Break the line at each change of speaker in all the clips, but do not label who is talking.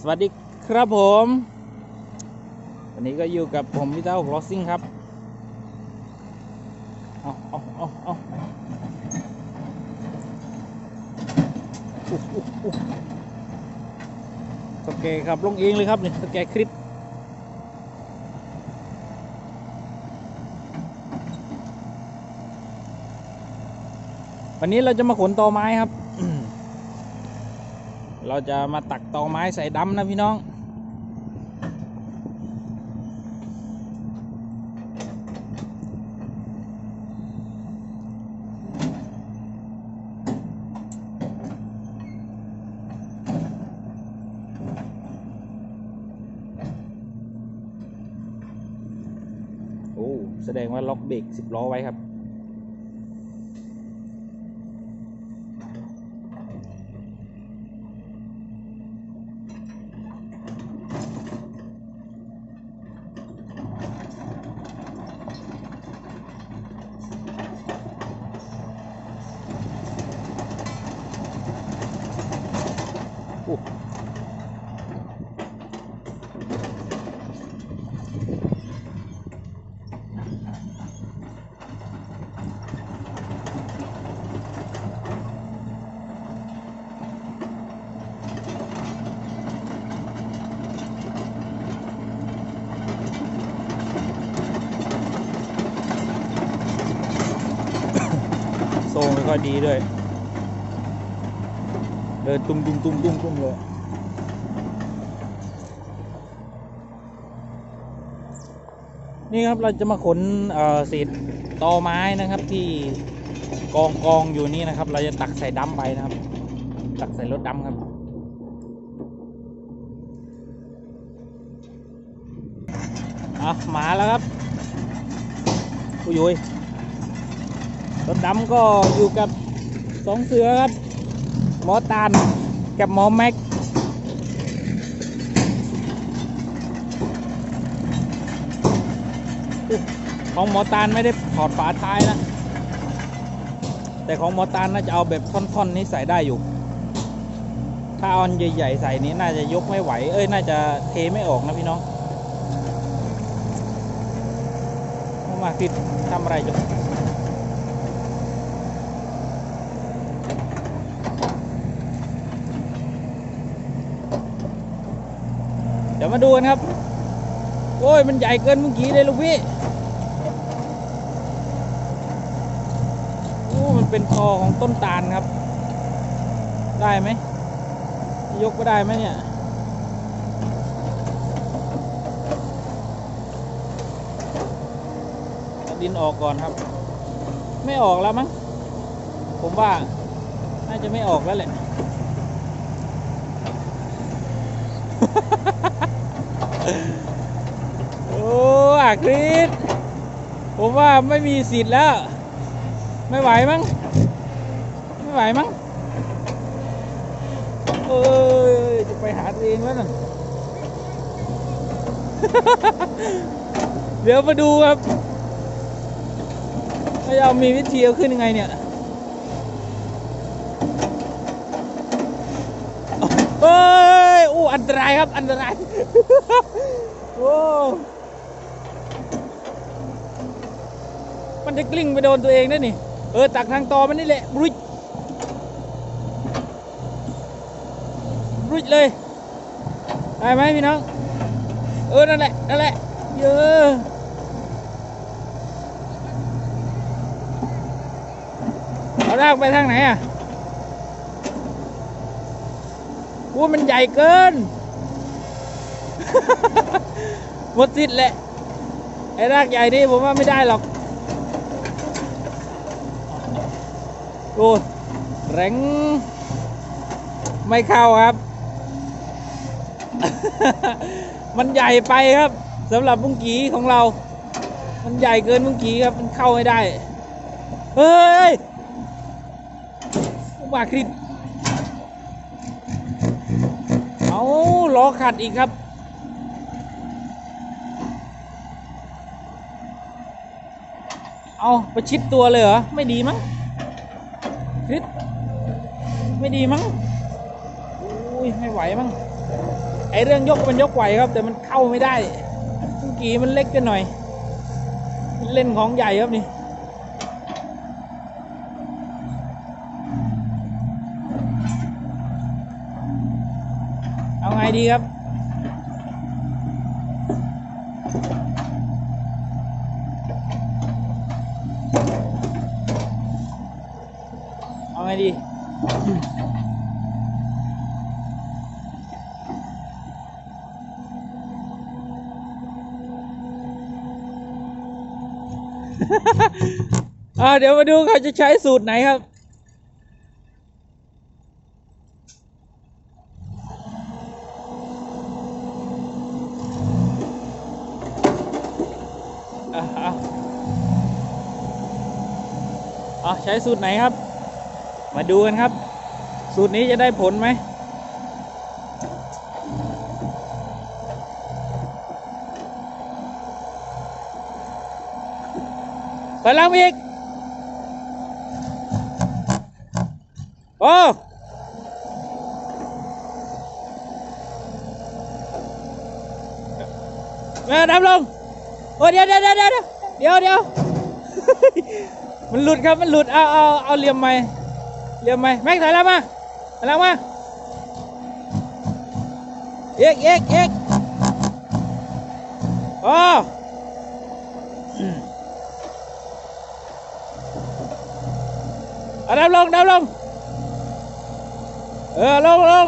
สวัสดีครับผม วันนี้ก็อยู่กับผมพี่เต้าบล็อกซิ่งครับเอาเอาเอาเอาอุ๊ยอุ๊ยอุ๊ยสแกครับลงเองเลยครับนี่สแกคลิปวันนี้เราจะมาขนตอไม้ครับ เราจะมาตักตอไม้ใส่ดำนะพี่น้อง โอ้ แสดงว่าล็อกเบรกสิบล้อไว้ครับ ดีด้วย เดินตุ้มตุ้มตุ้มตุ้มตุ้มเลยนี่ครับเราจะมาขนเอ่อเศษตอไม้นะครับที่กองกองอยู่นี่นะครับ เราจะตักใส่ดำไปนะครับ ตักใส่รถดำครับอะมาแล้วครับอุ้ยอุ้ย รถดำก็อยู่กับสองเสือครับ หมอตานกับหมอแม็กของหมอตานไม่ได้ถอดฝาท้ายนะ แต่ของหมอตานน่าจะเอาแบบท่อนๆนี้ใส่ได้อยู่ ถ้าเอาอันใหญ่ๆใส่นี้น่าจะยกไม่ไหว เอ้ยน่าจะเทไม่ออกนะพี่น้องมาผิดทำอะไรจ้ ดี๋ยวมาดูกันครับ โอ้ย มันใหญ่เกินเมื่อกี้เลยลูกพี่ โอ้ มันเป็นคอของต้นตาลครับ ได้ไหม ยกก็ได้ไหมเนี่ย ดินออกก่อนครับ ไม่ออกแล้วมั้ง ผมว่า น่าจะไม่ออกแล้วแหละ โอ้ ริสผมว่าไม่มีสิทธิ์แล้ว ไม่ไหวมั้ง ไม่ไหวมั้ง เอ้ยจะไปหาตัวเองแล้วน่ะเดี๋ยวมาดูครับว่าจะเอามีวิธีเอาขึ้นยังไงเนี่ยเฮ้ยอู้อันตรายครับ อันตราย โอ้ มัน จะกลิ้งไปโดนตัวเองได้นี่ เออตักทางตอมันนี่แหละบรุยบรุยเลยได้ไหมพี่น้อง เออ นั่นแหละ นั่นแหละ เยอะเอาลากไปทางไหนอะว่ามันใหญ่เกินหมดสิทธิ์แหละ ไอ้รากใหญ่นี่ผมว่าไม่ได้หรอก โอ้แรงไม่เข้าครับ มันใหญ่ไปครับสำหรับมุ้งกีของเรา มันใหญ่เกินมุ้งกีครับ มันเข้าไม่ได้ เฮ้ยมาคริดเอาล้อขัดอีกครับเอาประชิดตัวเลยเหรอ ไม่ดีมั้ง คริสไม่ดีมั้งอุ้ยไม่ไหวมั้งไออเรื่องยกมันยกไหวครับ แต่มันเข้าไม่ได้กีมันเล็กกันหน่อย เล่นของใหญ่ครับนี่เอาไงดีครับ ดี อ่าเดี๋ยวมาดูเขาจะใช้สูตรไหนครับ อะอะอะใช้สูตรไหนครับ มาดูกันครับ สูตรนี้จะได้ผลไหมไปล่างอีก โอ้แม่ดับลง โอ้เดี๋ยวเดี๋ยวเดี๋ยวเดี๋ยวเดี๋ยวเดี๋ยว มันหลุดครับ มันหลุด เอาเอาเอาเหลี่ยมใหม่ เหลี่ยมใหม่แม็กถอยหลังมาถอยหลังมาเอ็กเอ็กเอ็กโอ้อืมเดับลงดับลง เออลงลง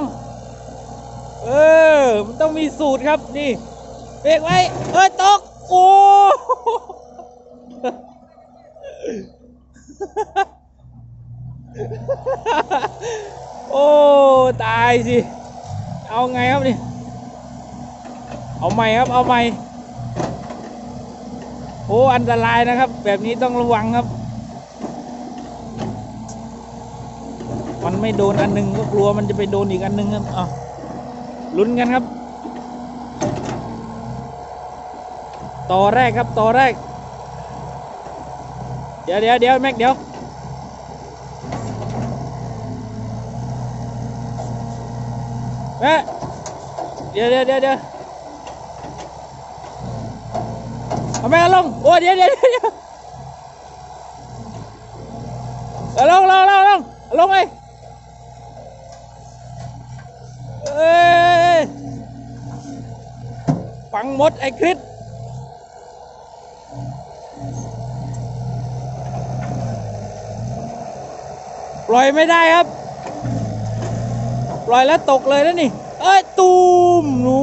เออ มันต้องมีสูตรครับนี่เบรกไว้ เอ้ยตก โอ้ โอ้ ตายสิ เอาไงครับนี่ เอาใหม่ครับ เอาใหม่ โอ้ อันตรายนะครับ แบบนี้ต้องระวังครับ มันไม่โดนอันหนึงก็กลัวมันจะไปโดนอีกอันหนึงครับอะลุ้นกันครับ ต่อแรกครับ ต่อแรก เดี๋ยวเดี๋ยวเดี๋ยวแม็กเดี๋ยว แม่เดี๋ยวเดี๋ยวเดี๋ยวเดี๋ยวเอาแม่ลงโอ้เดี๋ยวเดี๋ยวเดี๋ยวเดี๋ยวเอาลงลงลงลงเอาลงไปเอ้ยฟังหมดไอ้คริสปล่อยไม่ได้ครับ ปล่อยแล้วตกเลยแล้วนี่ เอ้ยตูมหนู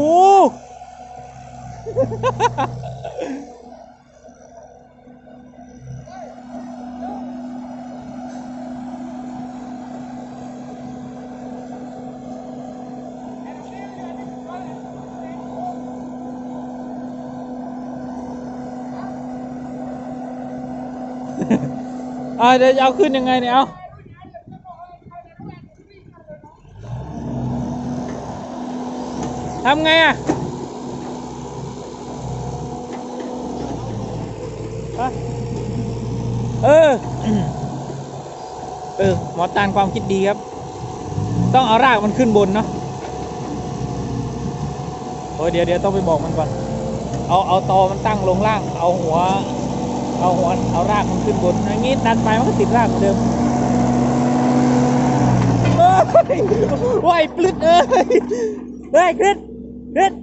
อ่าเดี๋ยวจะเอาขึ้นยังไงเนี่ยเอา ทำไงอะเออ เออ หมอตานความคิดดีครับ ต้องเอารากมันขึ้นบนเนาะโอ้ยเดี๋ยวเดี๋ยวต้องไปบอกมันก่อน เอาเอาตอมันตั้งลงล่าง เอาหัว เอาหัว เอารากมันขึ้นบนอย่างงี้ดันไปมันก็ติดรากเหมือนเดิมว่ายปลึดเอ้ยเฮ้ยคริส คริส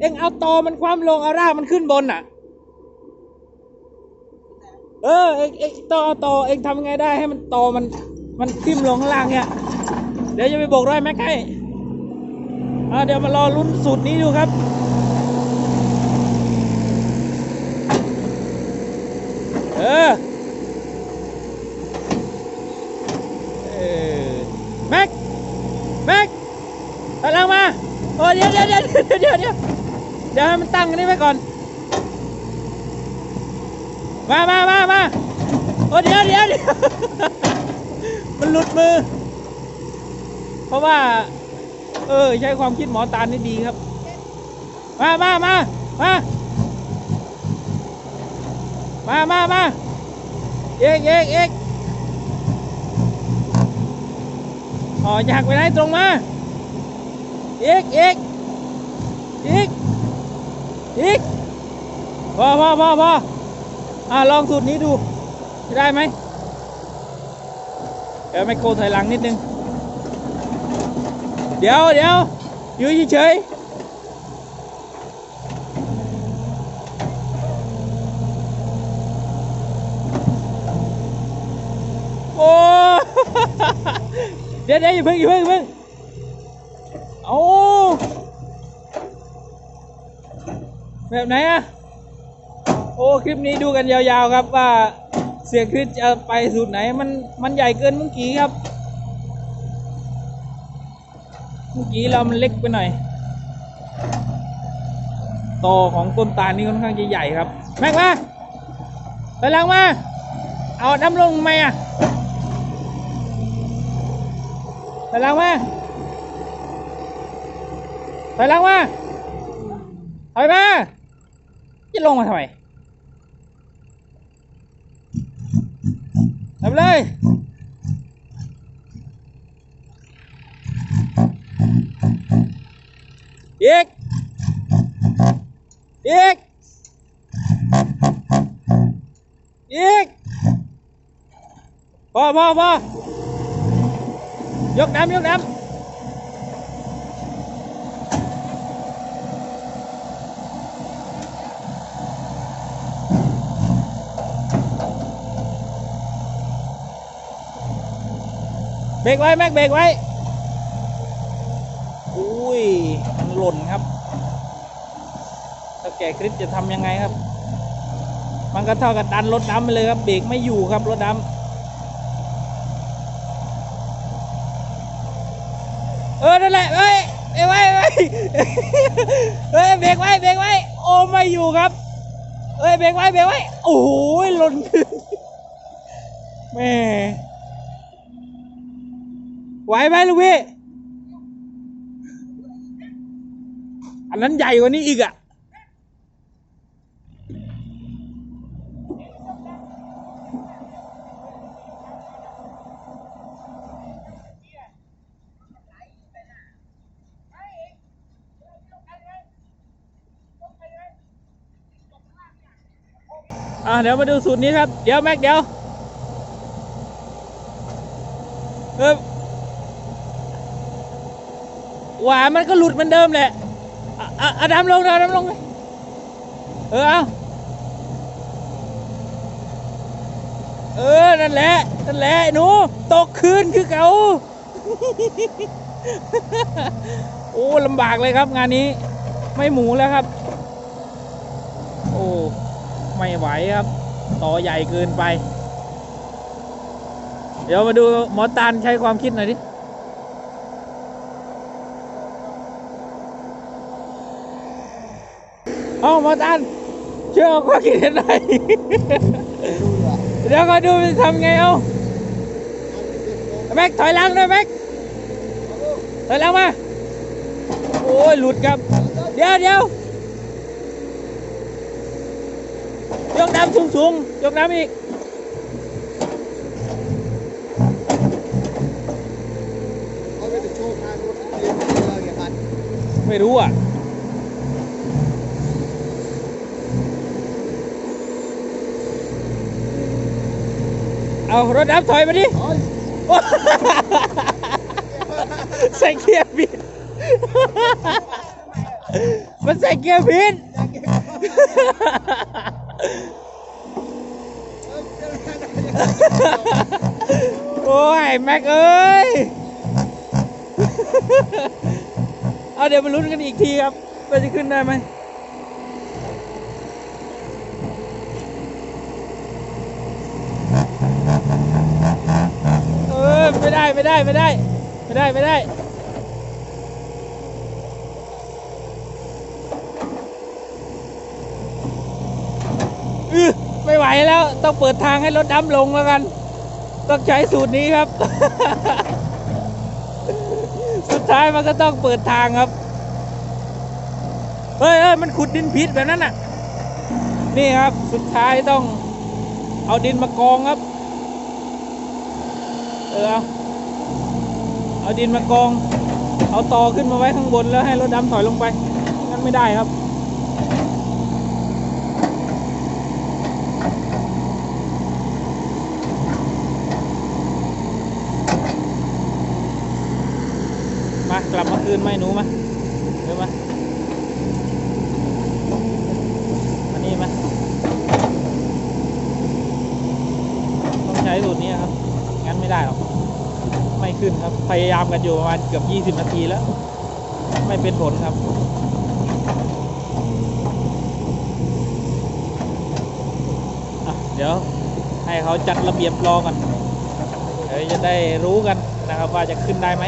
เอ็งเอาตอมันคว่ำลง เอารากมันขึ้นบนอะ เออ เอ็งเอ็งตออตอเอ็งทำไงได้ให้มันตอมัน มันทิ่มลงข้างล่างเนี่ย เดี๋ยวจะไปบอกร้อยแม็กให้อ่าเดี๋ยวมารอลุ้นสูตรนี้ดูครับเอออ แม็ก แม็กถอยหลังมา โอ้เดี๋ยวเดี๋ยวเดี๋ยวเดี๋ยวเดี๋ยวเดี๋ยวเดี๋ยวให้มันตั้งอันนี้ไว้ ก่อน มามามามาโอ้เดี๋ยวเดี๋ยวเดี๋ยวมันหลุดมือ เพราะว่า เออ ใช้ความคิดหมอตาลนี่ดีครับ มามามามา มามามาเอกเอกเอกอ๋ออยากไปไหนตรงมาเอกเอกเอก อีกพอพอพอพออ่าลองสูตรนี้ดูจะได้ไหมเดี๋ยวไมโครถอยหลังนิดนึง เดี๋ยวเดี๋ยวอยู่เฉยโอ้เดี๋ยวเดี๋ยวอย่าเพิ่งอย่าเพิ่งอย่าเพิ่งเอา แบบไหนอะโอ้คลิปนี้ดูกันยาวๆครับว่าเสียคริสจะไปสูตรไหน มันมันใหญ่เกินเมื่อกี้ครับ เมื่อกี้เรามันเล็กไปหน่อยตอของต้นตาลนี่ค่อนข้างจะใหญ่ครับ แม็กมาไปลังมา เอาน้ำลงทำไมอะไปลังมาไปลังมาถอยมา จะลงมาทำไมทำเลยอีกอีกอีกพอพอพอยกน้ำยกน้ำ เบรกไว้แม็กเบรกไว้ อุ้ย มันหล่นครับ ถ้าแก่คลิปจะทำยังไงครับ มันก็เท่ากับดันรถดำไปเลยครับ เบรกไม่อยู่ครับรถดำเออ นั่นแหละเฮ้ยเบรกไว้เฮ้ยเฮ้ยเบรกไว้เบรกไว้ โอ้ไม่อยู่ครับเฮ้ยเบรกไว้เบรกไว้ โอ้ยหล่นขึ้นแม่ ไหวไหมลูกพี่ อันนั้นใหญ่กว่านี้อีกอะ อ่าเดี๋ยวมาดูสูตรนี้ครับ เดี๋ยวแม็กเดี๋ยวเออ หวานมันก็หลุดเหมือนเดิมแหละอะอะดำลงเอาดำลง เออ เอาเออ นั่นแหละ นั่นแหละไอ้หนู ตกคืนคือเก่าโอ้ลำบากเลยครับงานนี้ ไม่หมูแล้วครับ โอ้ไม่ไหวครับ ต่อใหญ่เกินไป เดี๋ยวมาดูหมอตานใช้ความคิดหน่อยดิ เอาหมอตานเชื่อความคิดเห็นหน่อยเดี๋ยวก็ดูมันทำไงเอาแม็กถอยหลังหน่อยแม็กถอยหลังมา โอ้ยหลุดครับ เดี๋ยวเดี๋ยวยกน้ำสูงสูงๆยกน้ำอีก
เขาไม่ได้โชว์ทางรถเรียนเรือไงพัน
ไม่รู้อะ เอา รถน้ำถอยมาดิใส่เกียร์ผิด มันใส่เกียร์ผิดโอ้ย แม็กเอ้ย เอาเดี๋ยวมาลุ้นกันอีกทีครับว่าจะขึ้นได้ไหม เออ ไม่ได้ไม่ได้ไม่ได้ไม่ได้ไม่ได้อือไม่ไหวแล้วต้องเปิดทางให้รถดำลงแล้วกัน ต้องใช้สูตรนี้ครับ สุดท้ายมันก็ต้องเปิดทางครับเฮ้ยเฮ้ยมันขุดดินพิษแบบนั้นน่ะ นี่ครับสุดท้ายต้องเอาดินมากองครับ เออ เอาดินมากอง เอาตอขึ้นมาไว้ข้างบนแล้วให้รถดำถอยลงไปงั้นไม่ได้ครับมากลับมาคืนไม่หนูมาเดี๋ยวมาอันนี้มาต้องใช้สูตรนี้ครับ งั้นไม่ได้หรอก ไม่ ขึ้นครับ พยายามกันอยู่ประมาณเกือบ 20 นาทีแล้ว ไม่เป็นผลครับ เดี๋ยวให้เขาจัดระเบียบรอกันเดี๋ยวจะได้รู้กันนะครับว่าจะขึ้นได้ไหม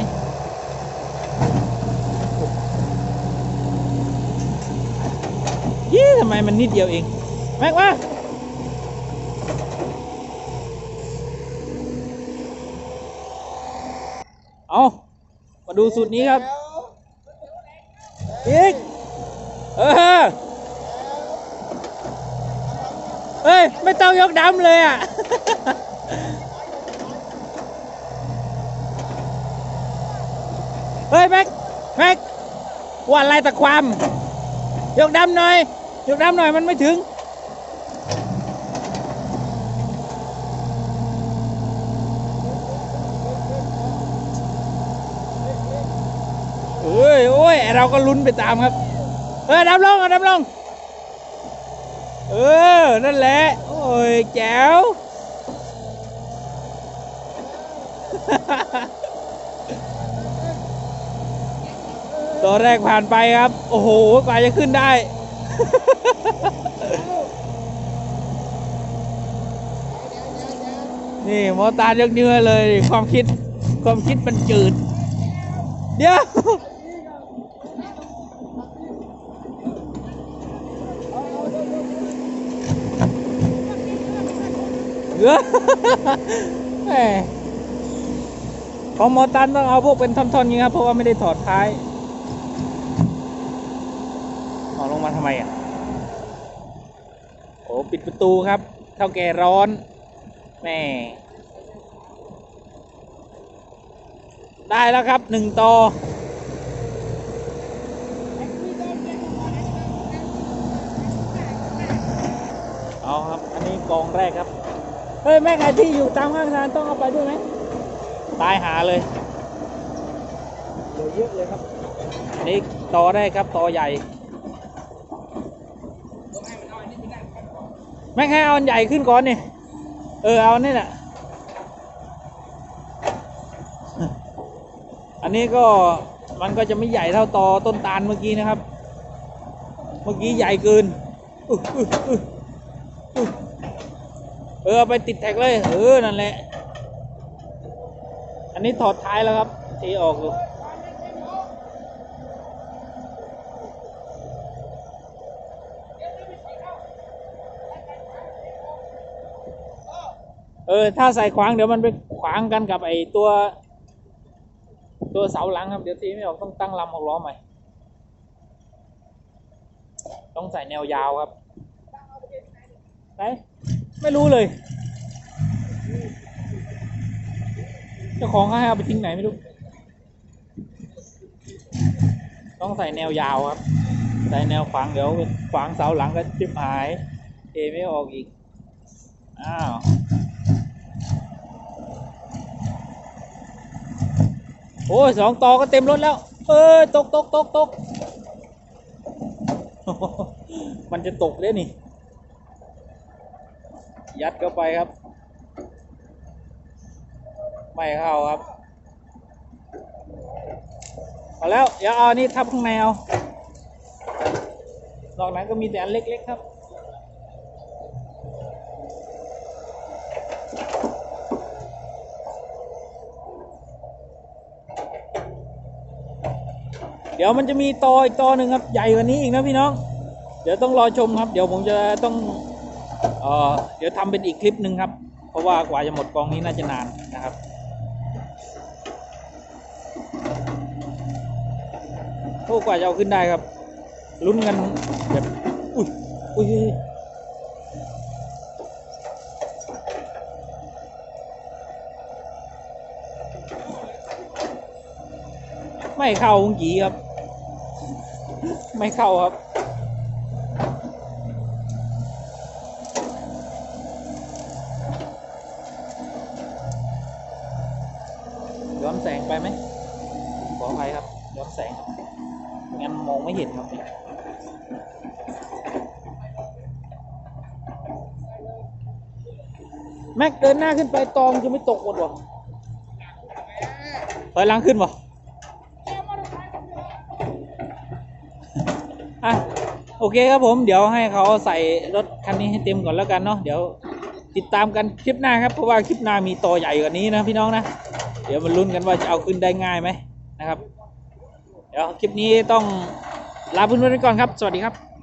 ยี่ทำไมมันนิดเดียวเอง แม็กมา ดูสูตรนี้ครับ อีก เออเฮ้ย ไม่ต้องยกดำเลยอะ เฮ้ย แม็ก แม็กว่าอะไรแตะความ ยกดำหน่อย ยกดำหน่อยมันไม่ถึง เอ้ย โอ้ย เราก็ลุ้นไปตามครับ เออดำลงเอาดำลง เออ นั่นแหละ โอ้ย แจ๋วตัวแรกผ่านไปครับ โอ้โห กว่าจะขึ้นได้ นี่มอตาลยกนิ้วให้เลย ความคิด ความคิดมันจืด เดี๋ยว เออ แหม ของมอตันต้องเอาพวกเป็นท่อนๆอย่างนี้ครับ เพราะว่าไม่ได้ถอดท้ายเอาลงมาทำไมอะ โอ้ปิดประตูครับ เท่าแก่ร้อนแม่ได้แล้วครับหนึ่งต่อเอาครับ อันนี้กองแรกครับ เฮ้ยแม่ไก่ที่อยู่ตามข้างทางต้องเอาไปด้วยไหมตายหาเลยเหลือเยอะเลยครับอันนี้ต่อได้ครับต่อใหญ่ แม่งให้เอาอันใหญ่ขึ้นก่อนนี่เออเอาอันนี่แหละอันนี้ก็มันก็จะไม่ใหญ่เท่าตอต้นตาลเมื่อกี้นะครับ เมื่อกี้ใหญ่เกินอุ๊ยอุ๊ยอุ๊ยอุ๊ย เออไปติดแท็กเลย เออ นั่นแหละ อันนี้ถอดท้ายแล้วครับเทออกอยู่เออ ถ้าใส่ขวางเดี๋ยวมันไปขวางกันกับไอ้ตัว ตัวเสาหลังครับ เดี๋ยวทีไม่ออกต้องตั้งลำออกล้อใหม่ ต้องใส่แนวยาวครับไหน ไม่รู้เลย เจ้าของเขาให้เอาไปทิ้งไหนไม่รู้ ต้องใส่แนวยาวครับ ใส่แนวขวางเดี๋ยวขวางเสาหลังก็จิบหาย เอไม่ออกอีก อ้าวโอ้ยสองต่อก็เต็มรถแล้ว เอ้ย ตกตกตกตก มันจะตกได้นี่ ยัดเข้าไปครับ ไม่เข้าครับเอาแล้วอย่าเอานนี้ทับข้างในเอานอกนั้นก็มีแต่อันเล็กๆครับเดี๋ยวมันจะมีตออีกตอหนึ่งครับใหญ่กว่านี้อีกนะพี่น้อง เดี๋ยวต้องรอชมครับ เดี๋ยวผมจะต้อง เออเดี๋ยวทำเป็นอีกคลิปหนึ่งครับ เพราะว่ากว่าจะหมดกองนี้น่าจะนานนะครับโอ้กว่าจะเอาขึ้นได้ครับ ลุ้นกันแบบอุ้ยอุ้ยอุ้ยไม่เข้าเมื่อกี้ครับ ไม่เข้าครับ ย้อนแสงไปไหมขออภัยครับย้อนแสงงั้นมองไม่เห็นครับเนี่ยแม็กเดินหน้าขึ้นไปตองจะไม่ตกหมดวะถอยหลังขึ้นวะอะโอเคครับผมเดี๋ยวให้เขาใส่รถคันนี้ให้เต็มก่อนแล้วกันเนาะเดี๋ยวติดตามกันคลิปหน้าครับเพราะว่าคลิปหน้ามีต่อใหญ่กว่านี้นะพี่น้องนะ เดี๋ยวมาลุ้นกันว่าจะเอาขึ้นได้ง่ายไหมนะครับ เดี๋ยวคลิปนี้ต้องลาเพื่อนๆไปก่อนครับ สวัสดีครับ